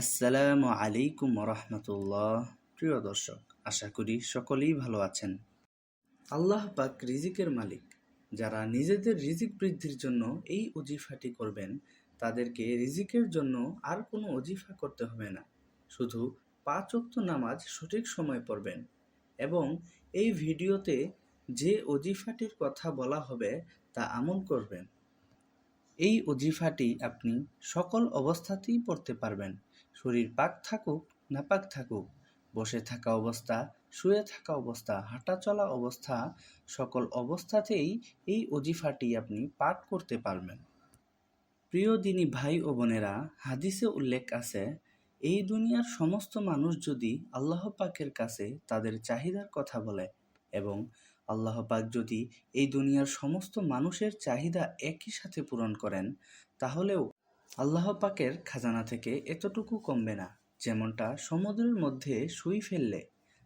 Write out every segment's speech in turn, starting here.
আসসালামু আলাইকুম রহমতুল্লাহ প্রিয় দর্শক, আশা করি সকলেই ভালো আছেন। আল্লাহ পাক রিজিকের মালিক। যারা নিজেদের রিজিক বৃদ্ধির জন্য এই অজিফাটি করবেন, তাদেরকে রিজিকের জন্য আর কোনো অজিফা করতে হবে না। শুধু পাঁচ ওয়াক্ত নামাজ সঠিক সময় পড়বেন এবং এই ভিডিওতে যে অজিফাটির কথা বলা হবে তা আমল করবেন। এই অজিফাটি আপনি সকল অবস্থাতেই পড়তে পারবেন। শরীর পাক থাকুক না পাক থাকুক, বসে থাকা অবস্থা, শুয়ে থাকা অবস্থা, হাঁটা চলা অবস্থা, সকল অবস্থাতেই এই অজিফাটি আপনি পাঠ করতে পারবেন। প্রিয় দিনী ভাই ও বোনেরা, হাদিসে উল্লেখ আছে, এই দুনিয়ার সমস্ত মানুষ যদি আল্লাহ পাকের কাছে তাদের চাহিদার কথা বলে এবং আল্লাহ পাক যদি এই দুনিয়ার সমস্ত মানুষের চাহিদা একই সাথে পূরণ করেন, তাহলেও আল্লাহ পাকের খাজানা থেকে এতটুকু কমবে না, যেমনটা সমুদ্রের মধ্যে সুই ফেললে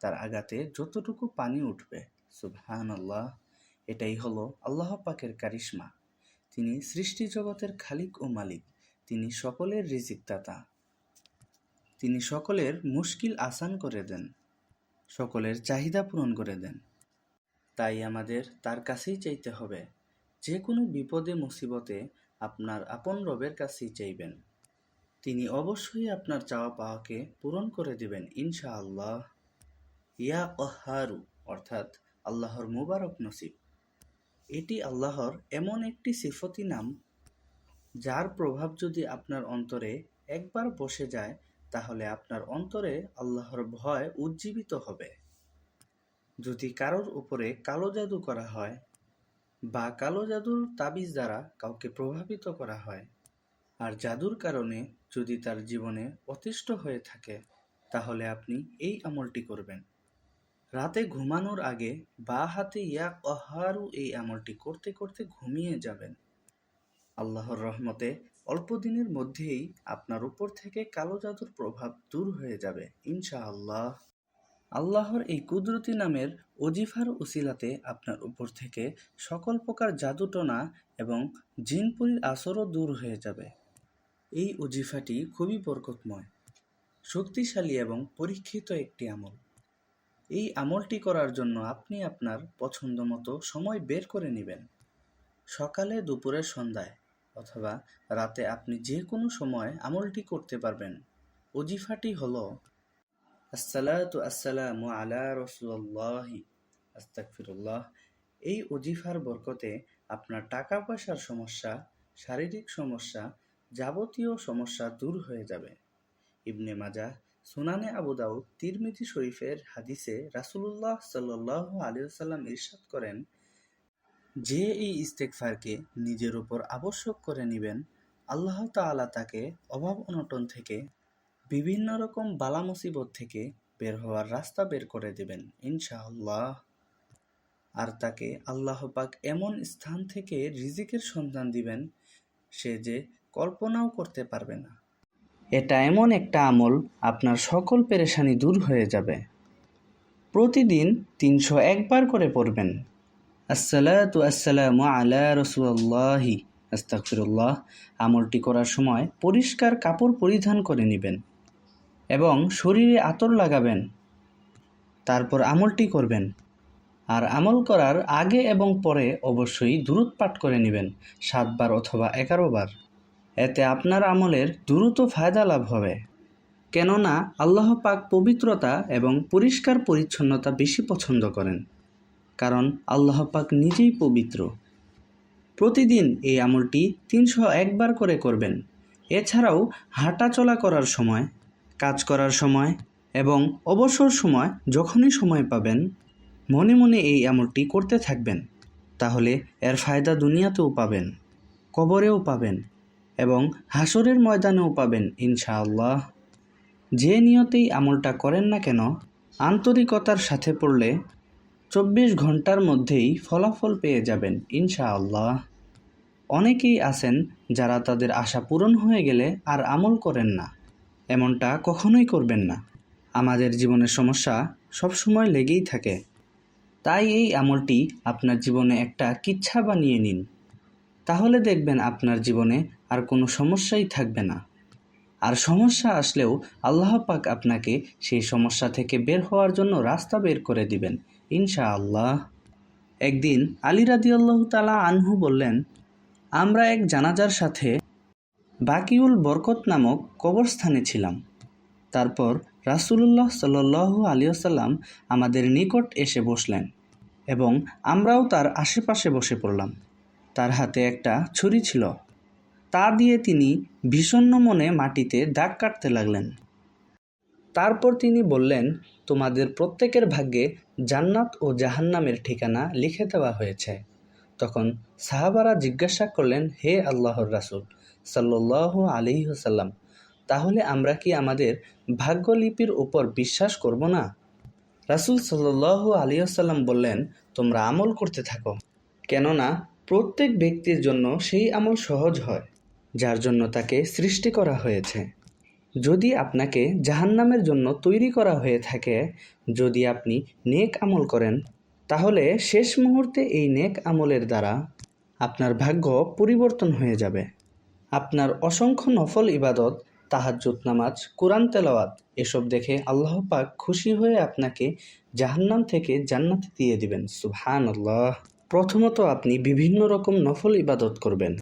তার আগাতে যতটুকু পানি উঠবে। সুবহান আল্লাহ এটাই হলো আল্লাহ পাকের কারিশমা। তিনি সৃষ্টি জগতের খালিক ও মালিক, তিনি সকলের রিজিকদাতা। তিনি সকলের মুশকিল আসান করে দেন, সকলের চাহিদা পূরণ করে দেন। তাই আমাদের তার কাছেই চাইতে হবে, যে কোনো বিপদে, মুসিবতে আপনার আপন রবের কাছেই চাইবেন। তিনি অবশ্যই আপনার চাওয়া পাওয়াকে পূরণ করে দিবেন, ইনশাআল্লাহ। ইয়া অহারু অর্থাৎ আল্লাহর মুবারক নসিব। এটি আল্লাহর এমন একটি সিফতি নাম, যার প্রভাব যদি আপনার অন্তরে একবার বসে যায়, তাহলে আপনার অন্তরে আল্লাহর ভয় উজ্জীবিত হবে। যদি কারোর উপরে কালো জাদু করা হয় বা কালো জাদুর তাবিজ দ্বারা কাউকে প্রভাবিত করা হয়। আর জাদুর কারণে যদি তার জীবনে অতিষ্ঠ হয়ে থাকে, তাহলে আপনি এই আমলটি করবেন। রাতে ঘুমানোর আগে বা হাতে ইয়াক অহারু এই আমলটি করতে করতে ঘুমিয়ে যাবেন। আল্লাহর রহমতে অল্প দিনের মধ্যেই আপনার উপর থেকে কালো জাদুর প্রভাব দূর হয়ে যাবে, ইনশাআল্লাহ। আল্লাহর এই কুদরতি নামের অজিফার উসিলাতে আপনার উপর থেকে সকল প্রকার জাদুটনা এবং জিনপুরীর আসরও দূর হয়ে যাবে। এই অজিফাটি খুবই বরকতময়, শক্তিশালী এবং পরীক্ষিত একটি আমল। এই আমলটি করার জন্য আপনি আপনার পছন্দ মতো সময় বের করে নেবেন। সকালে দুপুরে সন্ধ্যায় অথবা রাতে আপনি যে কোনো সময় আমলটি করতে পারবেন। অজিফাটি হলো আস্তাকফিরুল্লাহ এই অজিফার বরকতে আপনার টাকা পয়সার সমস্যা, শারীরিক সমস্যা, যাবতীয় সমস্যা দূর হয়ে যাবে। ইবনে মাজা সুনানে আবু দাউদ তিরমিজি শরীফের হাদিসে রাসুলুল্লাহ সাল্লাহ আলিয়াল্লাম ইরশাদ করেন, যে এই ইস্তেকফারকে নিজের উপর আবশ্যক করে নেবেন, আল্লাহ তাআলা তাকে অভাব অনটন থেকে বিভিন্ন রকম বালা মুসিবত থেকে বের হওয়ার রাস্তা বের করে দেবেন, ইনশাআল্লাহ। আর তাকে আল্লাহ পাক এমন স্থান থেকে রিজিকের সন্ধান দিবেন, সে যে কল্পনাও করতে পারবে না। এটা এমন একটা আমল, আপনার সকল পেরেশানি দূর হয়ে যাবে। প্রতিদিন তিনশো একবার করে পড়বেন। আসসালাতু আসসালামু আলা রসুল্লাহি আস্তাকফিরুল্লাহ আমলটি করার সময় পরিষ্কার কাপড় পরিধান করে নেবেন। এবং শরীরে আতর লাগাবেন। তারপর আমলটি করবেন। আর আমল করার আগে এবং পরে অবশ্যই দূরত পাঠ করে নেবেন, সাতবার অথবা এগারো বার এতে আপনার আমলের দ্রুত ফায়দা লাভ হবে। কেননা আল্লাহ পাক পবিত্রতা এবং পরিষ্কার পরিচ্ছন্নতা বেশি পছন্দ করেন, কারণ আল্লাহ পাক নিজেই পবিত্র। প্রতিদিন এই আমলটি তিনশো একবার করে করবেন। এছাড়াও হাঁটা চলা করার সময় কাজ করার সময় এবং অবসর সময় যখনই সময় পাবেন, মনে মনে এই আমলটি করতে থাকবেন। তাহলে এর ফায়দা দুনিয়াতেও পাবেন, কবরেও পাবেন এবং হাসরের ময়দানেও পাবেন ইনশাআল্লাহ। যে নিয়তেই আমলটা করেন না কেন, আন্তরিকতার সাথে পড়লে চব্বিশ ঘণ্টার মধ্যেই ফলাফল পেয়ে যাবেন ইনশাআল্লাহ। অনেকেই আছেন যারা তাদের আশা পূরণ হয়ে গেলে আর আমল করেন না। এমনটা কখনোই করবেন না। আমাদের জীবনের সমস্যা সবসময় লেগেই থাকে। তাই এই আমলটি আপনার জীবনে একটা কিচ্ছা বানিয়ে নিন। তাহলে দেখবেন আপনার জীবনে আর কোনো সমস্যাই থাকবে না। আর সমস্যা আসলেও আল্লাহ পাক আপনাকে সেই সমস্যা থেকে বের হওয়ার জন্য রাস্তা বের করে দিবেন ইনশা আল্লাহ একদিন আলী রাদিয়াল্লাহু তালা আনহু বললেন, আমরা এক জানাজার সাথে বাকিউল বরকত নামক কবরস্থানে ছিলাম। তারপর রাসূলুল্লাহ সাল্লু আলিয়াল্লাম আমাদের নিকট এসে বসলেন এবং আমরাও তার আশেপাশে বসে পড়লাম। তার হাতে একটা ছুরি ছিল। তা দিয়ে তিনি বিষণ্ণ মনে মাটিতে দাগ কাটতে লাগলেন। তারপর তিনি বললেন, তোমাদের প্রত্যেকের ভাগ্যে জান্নাত ও জাহান্নামের ঠিকানা লিখে দেওয়া হয়েছে। তখন সাহাবারা জিজ্ঞাসা করলেন, হে আল্লাহর রাসূল সাল্লাহ আলী সাল্লাম তাহলে আমরা কি আমাদের ভাগ্যলিপির উপর বিশ্বাস করব না? রাসূল সাল্লাহ আলী আসাল্লাম বললেন, তোমরা আমল করতে থাকো, কেননা প্রত্যেক ব্যক্তির জন্য সেই আমল সহজ হয়, যার জন্য তাকে সৃষ্টি করা হয়েছে। যদি আপনাকে জাহান্নামের জন্য তৈরি করা হয়ে থাকে, যদি আপনি নেক আমল করেন, তাহলে শেষ মুহূর্তে এই নেক আমলের দ্বারা আপনার ভাগ্য পরিবর্তন হয়ে যাবে। আপনার অসংখ্য নফল ইবাদত, তাহাজ্জুদ নামাজ, কোরআন তেলাওয়াত, এসব দেখে আল্লাহ পাক খুশি হয়ে আপনাকে জাহান্নাম থেকে জান্নাতে দিয়ে দিবেন। সুহান আল্লাহ প্রথমত আপনি বিভিন্ন রকম নফল ইবাদত করবেন,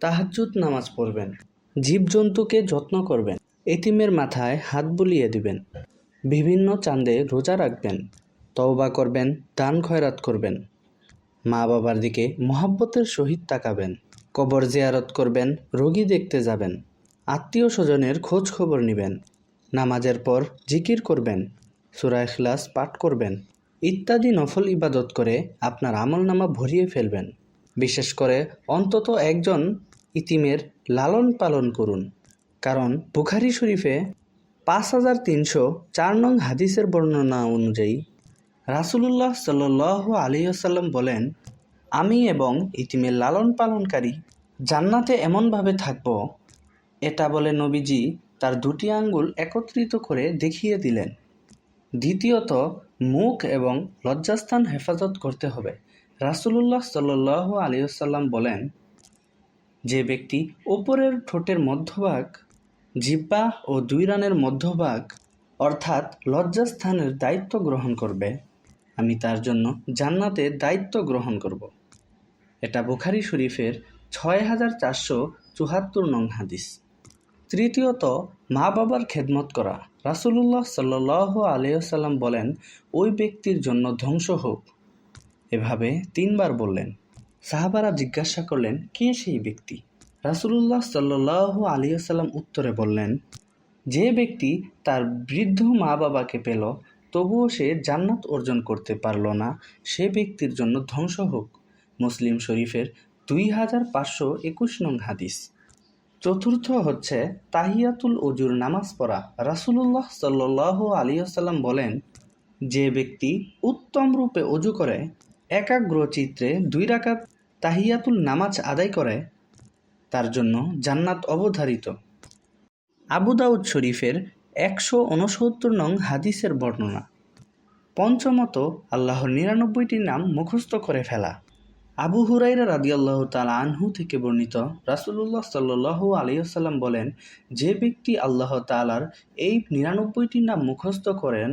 তাহাজ্জুদ নামাজ পড়বেন, জীবজন্তুকে যত্ন করবেন, এতিমের মাথায় হাত বুলিয়ে দিবেন, বিভিন্ন চাঁদে রোজা রাখবেন, তওবা করবেন, দান খয়রাত করবেন মা বাবার দিকে মহাব্বতের সহিত তাকাবেন। কবর জিয়ারত করবেন, রোগী দেখতে যাবেন। আত্মীয় স্বজনের খোঁজ খবর নেবেন। নামাজের পর জিকির করবেন, সুরা ইখলাস পাঠ করবেন। ইত্যাদি নফল ইবাদত করে আপনার আমলনামা ভরিয়ে ফেলবেন। বিশেষ করে অন্তত একজন ইতিমের লালন পালন করুন। কারণ বুখারি শরীফে পাঁচ হাজার তিনশো চার নং হাদিসের বর্ণনা অনুযায়ী রাসুলুল্লাহ সাল্ল আলিয়াল্লাম বলেন আমি এবং ইতিমের লালন পালনকারী জান্নাতে এমনভাবে থাকব, এটা বলে নবীজি তার দুটি আঙ্গুল একত্রিত করে দেখিয়ে দিলেন। দ্বিতীয়ত, মুখ এবং লজ্জাস্থান হেফাজত করতে হবে। রাসুলুল্লাহ সাল্লাহ আলিয়াল্লাম বলেন, যে ব্যক্তি ওপরের ঠোঁটের মধ্যভাগ, জিব্বা ও দুই রানের মধ্যভাগ, অর্থাৎ লজ্জাস্থানের দায়িত্ব গ্রহণ করবে, আমি তার জন্য জান্নাতে দায়িত্ব গ্রহণ করব। এটা বুখারি শরীফের ছয় হাজার চারশো চুহাত্তর নং হাদিস। তৃতীয়ত, মা বাবার খেদমত করা। রাসুলুল্লাহ সাল্লাহ আলিয়াল্লাম বলেন, ওই ব্যক্তির জন্য ধ্বংস হোক। এভাবে তিনবার বললেন। সাহাবারা জিজ্ঞাসা করলেন, কে সেই ব্যক্তি? রাসুলুল্লাহ সাল্লাহ আলিয়াল্লাম উত্তরে বললেন, যে ব্যক্তি তার বৃদ্ধ মা বাবাকে পেল, তবুও সে জান্নাত অর্জন করতে পারল না। সে ব্যক্তির জন্য ধ্বংস হোক। মুসলিম শরীফের দুই হাজার পাঁচশো একুশ নং হাদিস। চতুর্থ হচ্ছে তাহিয়াতুল অজুর নামাজ পড়া। রাসুলুল্লাহ সাল্লাহ আলিয়াল্লাম বলেন, যে ব্যক্তি উত্তম রূপে অজু করে, একাগ্র চিত্রে দুই রাকাত তাহিয়াতুল নামাজ আদায় করে, তার জন্য জান্নাত অবধারিত। আবু দাউদ শরীফের একশো উনসত্তর নং হাদিসের বর্ণনা, পঞ্চমত আল্লাহর নিরানব্বইটি নাম মুখস্থ করে ফেলা। আবু হুরাইরা রাদিয়াল্লাহ তালা আনহু থেকে বর্ণিত রাসুলুল্লাহ সাল্লু আলিয়াল্লাম বলেন, যে ব্যক্তি আল্লাহ তালার এই নিরানব্বইটি নাম মুখস্থ করেন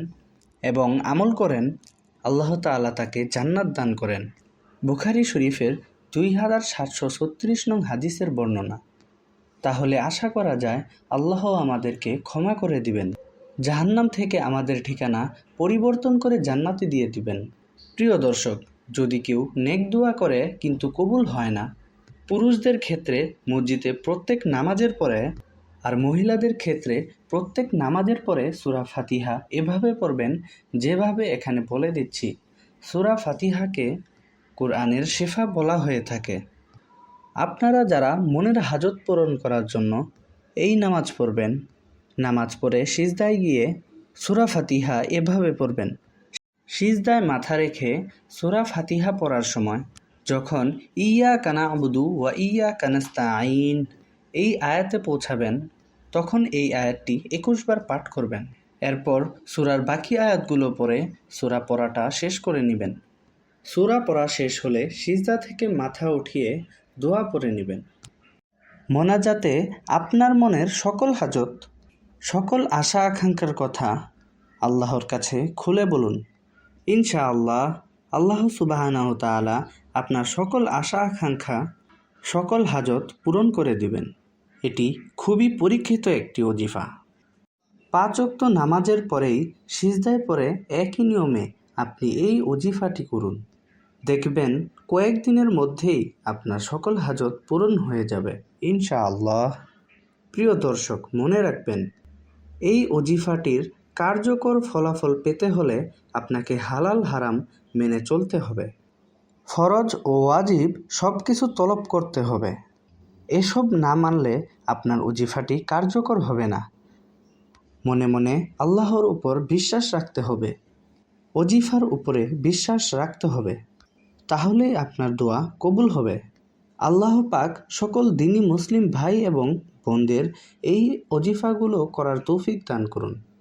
এবং আমল করেন, আল্লাহ তালা তাকে জান্নাত দান করেন। বুখারি শরীফের দুই হাজার সাতশো ছত্রিশ নং হাদিসের বর্ণনা। তাহলে আশা করা যায়, আল্লাহ আমাদেরকে ক্ষমা করে দিবেন, জাহান্নাম থেকে আমাদের ঠিকানা পরিবর্তন করে জান্নাতে দিয়ে দিবেন। প্রিয় দর্শক যদি কেউ নেক দোয়া করে কিন্তু কবুল হয় না, পুরুষদের ক্ষেত্রে মসজিদে প্রত্যেক নামাজের পরে আর মহিলাদের ক্ষেত্রে প্রত্যেক নামাজের পরে সুরা ফাতিহা এভাবে পড়বেন যেভাবে এখানে বলে দিচ্ছি। সুরা ফাতিহাকে কোরআনের শেফা বলা হয়ে থাকে। আপনারা যারা মনের হাজত পূরণ করার জন্য এই নামাজ পড়বেন, নামাজ পড়ে সিজদায় গিয়ে সুরা ফাতিহা এভাবে পড়বেন। সিজদায় মাথা রেখে সুরা ফাতিহা পড়ার সময় যখন ইয়া কানা আবুদু ওয়া ইয়া কানাস্তা আইন এই আয়াতে পৌঁছাবেন, তখন এই আয়াতটি একুশবার পাঠ করবেন। এরপর সুরার বাকি আয়াতগুলো পরে সুরা পড়াটা শেষ করে নেবেন। সুরা পড়া শেষ হলে সিজদা থেকে মাথা উঠিয়ে দোয়া পরে নেবেন। মোনাজাতে আপনার মনের সকল হাজত, সকল আশা আকাঙ্ক্ষার কথা আল্লাহর কাছে খুলে বলুন। ইনশাআল্লাহ আল্লাহ সুবাহানাহ তাআলা আপনার সকল আশা আকাঙ্ক্ষা, সকল হাজত পূরণ করে দিবেন। এটি খুবই পরীক্ষিত একটি অজিফা পাঁচ ওয়াক্ত নামাজের পরেই সিজদায় পরে একই নিয়মে আপনি এই অজিফাটি করুন। দেখবেন কয়েকদিনের মধ্যেই আপনার সকল হাজত পূরণ হয়ে যাবে ইনশাআল্লাহ। প্রিয় দর্শক, মনে রাখবেন, এই অজিফাটির কার্যকর ফলাফল পেতে হলে আপনাকে হালাল হারাম মেনে চলতে হবে। ফরজ ও ওয়াজিব সব কিছু তলব করতে হবে। এসব না মানলে আপনার অজিফাটি কার্যকর হবে না। মনে মনে আল্লাহর উপর বিশ্বাস রাখতে হবে। অজিফার উপরে বিশ্বাস রাখতে হবে। তাহলেই আপনার দোয়া কবুল হবে। আল্লাহ পাক সকল দিনী মুসলিম ভাই এবং বোনদের এই অজিফাগুলো করার তৌফিক দান করুন।